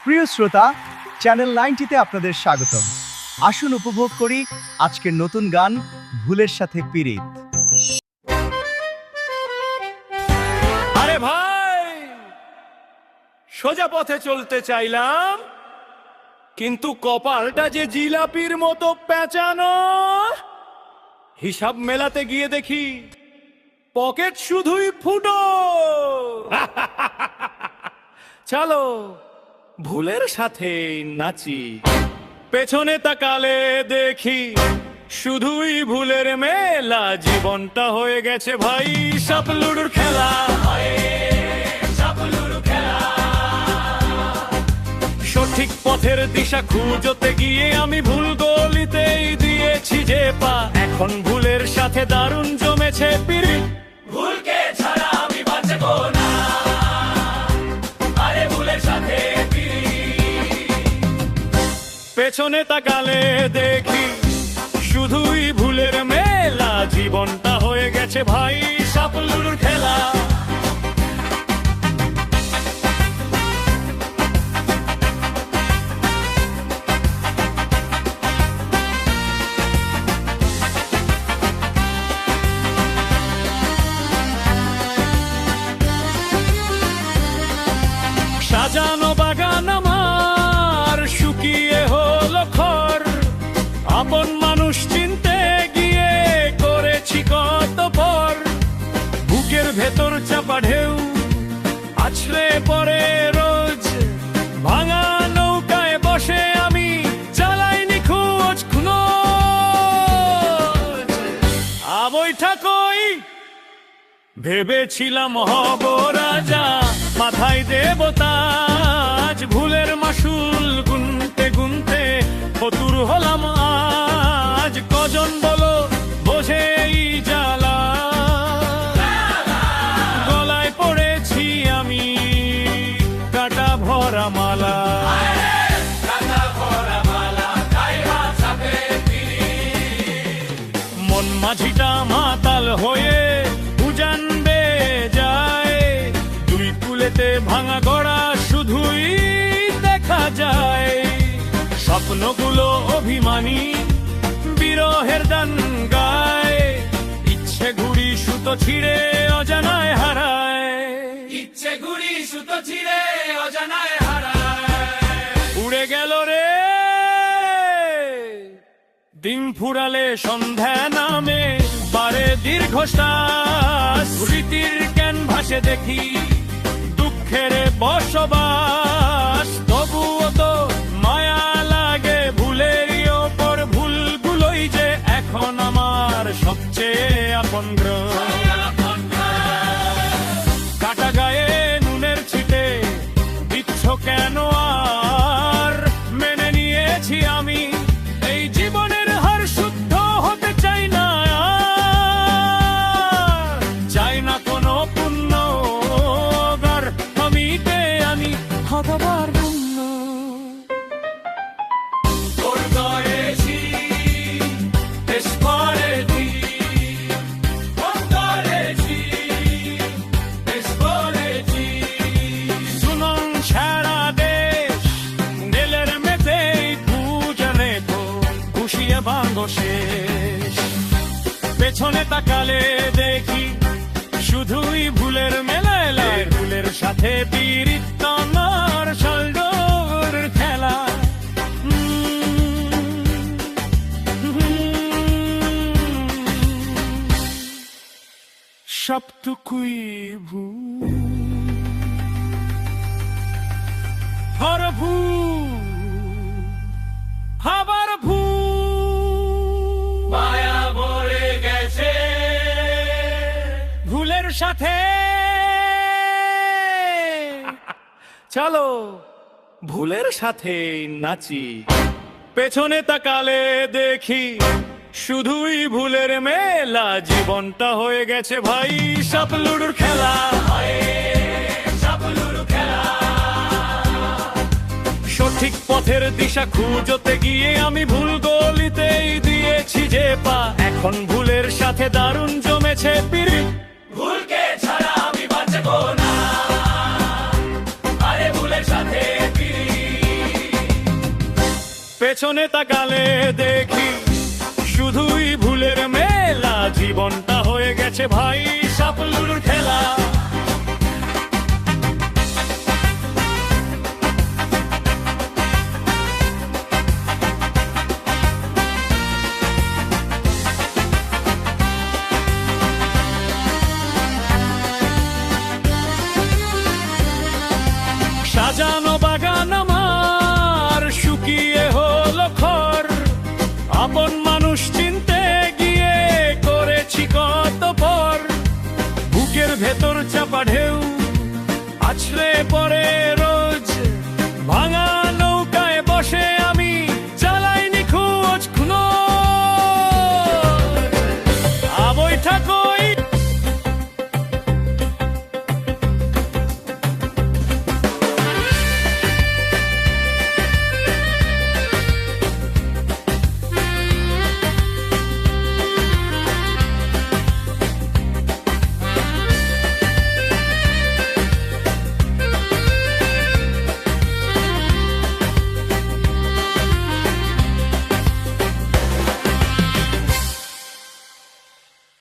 প্রিয় শ্রোতা চ্যানেল নাইনটিতে আপনাদের স্বাগতম। আসুন উপভোগ করি আজকের নতুন গান, ভুলের সাথে পীড়িত। আরে ভাই, সোজা পথে চলতে চাইলাম, কিন্তু কপালটা যে জিলাপির মতো পেঁচানো, হিসাব মেলাতে গিয়ে দেখি পকেট শুধুই ফুটো। চলো ভুলের সাথে নাচি। পেছনে তাকালে দেখি শুধুই ভুলের মেলা। জীবনটা হয়ে গেছে ভাই সাপলুডুর খেলা। সঠিক পথের দিশা খুঁজতে গিয়ে আমি ভুল গলিতেই দিয়েছি যে পা। এখন ভুলের সাথে দারুণ জমেছে পিড়ি ভুলকে পেছনে তাকালে দেখি শুধুই ভুলের মেলা। জীবনটা হয়ে গেছে ভাই সাপলুর খেলা। ভেবেছিলাম হব রাজা মাথায় দেবতাজ ভুলের মাসুল। স্বপ্নগুলো অভিমানী বিরহের গান গায় ইচ্ছে ঘুড়ি সুতো ছিঁড়ে অজানায় হারায়। ইচ্ছে ঘুড়ি সুতো ছিঁড়ে অজানায় হারায়। উড়ে গেল রে। দিন ফুরালে সন্ধ্যা নামে বারে দীর্ঘশ্বাস। স্মৃতির ক্যানভাসে দেখি দুঃখের বসবাস। ভাঙ্গো শেষ পেছনে তাকালে দেখি শুধুই ভুলের মেলায় ভুলের সাথে পীড়িত সল্ডোর খেলা। সবটুকুই ভুল। সাথে। চলো, ভুলের সাথে নাচি। পেছনে তাকালে দেখি, শুধুই ভুলের মেলা। জীবনটা হয়ে গেছে ভাই সাপলুডুর খেলা। সঠিক পথের দিশা খুঁজতে গিয়ে আমি ভুল গলিতেই দিয়েছি যে পা। এখন ভুলের সাথে দারুণ জমেছে পিড়ি পেছনে তাকালে দেখি শুধুই ভুলের মেলা জীবনটা হয়ে গেছে ভাই সাপলুর খেলা।